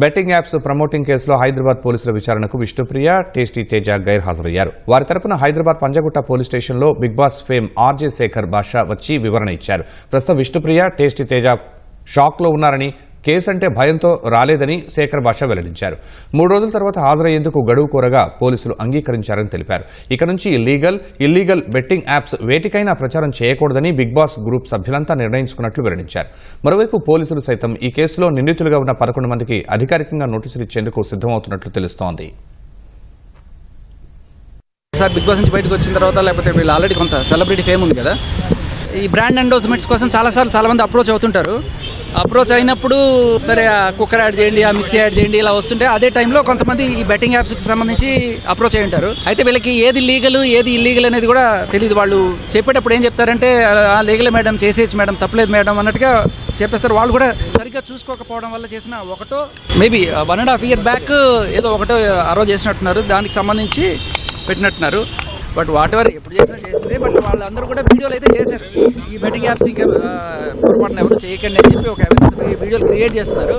Betting apps promoting కేసులో హైదరాబాద్ పోలీసుల విచారణకు విష్ణుప్రియ టేస్టీ తేజ గైర్ హాజరయ్యారు వారి తరపున హైదరాబాద్ పంజగుట్ట పోలీస్ స్టేషన్లో Bigg Boss fame RJ Shekar Basha వచ్చి వివరణ ఇచ్చారు. ప్రస్తుతం విష్ణుప్రియ టేస్టీ తేజ షాక్లో ఉన్నారని కేసు అంటే భయంతో రాలేదని శేఖర్ బాషా వెల్లడించారు. మూడు రోజుల తర్వాత హాజరయ్యేందుకు గడువు కోరగా పోలీసులు అంగీకరించారని తెలిపారు. ఇక నుంచి లీగల్ ఇల్లీగల్ బెట్టింగ్ యాప్స్ వేటికైనా ప్రచారం చేయకూడదని బిగ్ బాస్ గ్రూప్ సభ్యులంతా నిర్ణయించుకున్నట్లు వెల్లడించారు. మరోవైపు పోలీసులు సైతం ఈ కేసులో నిందితులుగా ఉన్న పదకొండు మందికి అధికారికంగా నోటీసులు ఇచ్చేందుకు సిద్దమవుతున్నట్లు తెలుస్తోంది. సార్ బిగ్ బాస్ నుంచి బయటకు వచ్చిన తర్వాత లేకపోతే వీళ్ళు ఆల్రెడీ కొంత సెలబ్రిటీ ఫేమ్ ఉంది కదా. ఈ బ్రాండ్ ఎండోస్మెంట్స్ కోసం చాలాసార్లు చాలా మంది అప్రోచ్ అవుతుంటారు. అప్రోచ్ అయినప్పుడు సరే ఆ కుక్కర్ యాడ్ చేయండి ఆ మిక్సీ యాడ్ చేయండి ఇలా వస్తుంటే అదే టైంలో కొంతమంది ఈ బెట్టింగ్ యాప్స్కి సంబంధించి అప్రోచ్ అయి ఉంటారు. అయితే వీళ్ళకి ఏది లీగల్ ఏది ఇల్లీగల్ అనేది కూడా తెలియదు వాళ్ళు చెప్పేటప్పుడు ఏం చెప్తారంటే లీగల్ మేడం చేసేయచ్చు మేడం తప్పలేదు మేడం అన్నట్టుగా చెప్పేస్తారు. వాళ్ళు కూడా సరిగ్గా చూసుకోకపోవడం వల్ల చేసిన ఒకటో maybe one and half year back ఏదో ఒకటో ఆ రోజు చేసినట్టున్నారు. దానికి సంబంధించి పెట్టినట్టున్నారు. బట్ వాట్ ఎవర్ ఎప్పుడు చేసినా చేసింది బట్ వాళ్ళందరూ కూడా వీడియోలు అయితే చేశారు. ఈ బెట్టింగ్ యాప్స్ ఇంకా పొరపాటున ఎవరు చేయకండి అని చెప్పి ఒక అవేర్నెస్ వీడియోలు క్రియేట్ చేస్తున్నారు.